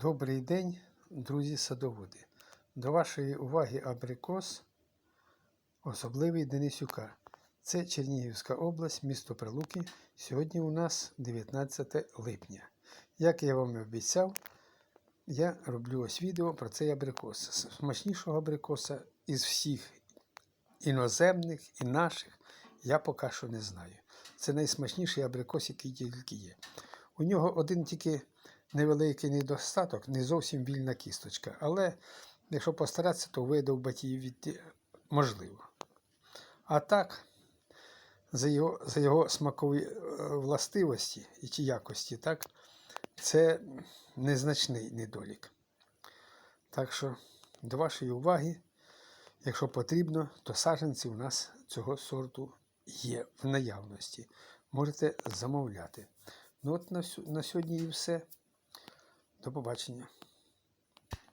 Добрий день, друзі садоводи. До вашої уваги абрикос, особливий Денисюка. Це Чернігівська область, місто Прилуки. Сьогодні у нас 19 липня. Як я вам і обіцяв, я роблю ось відео про цей абрикос. Смачнішого абрикоса із всіх іноземних і наших я поки що не знаю. Це найсмачніший абрикос, який тільки є. У нього один тільки невеликий недостаток, не зовсім вільна кісточка. Але якщо постаратися, то видовбати її від можливо. А так, за його, за його смакові е, властивості і чи якості, так, це незначний недолік. Так що, до вашої уваги, якщо потрібно, то саджанці у нас цього сорту є в наявності. Можете замовляти. Ну от на, на сьогодні і все. До побачення.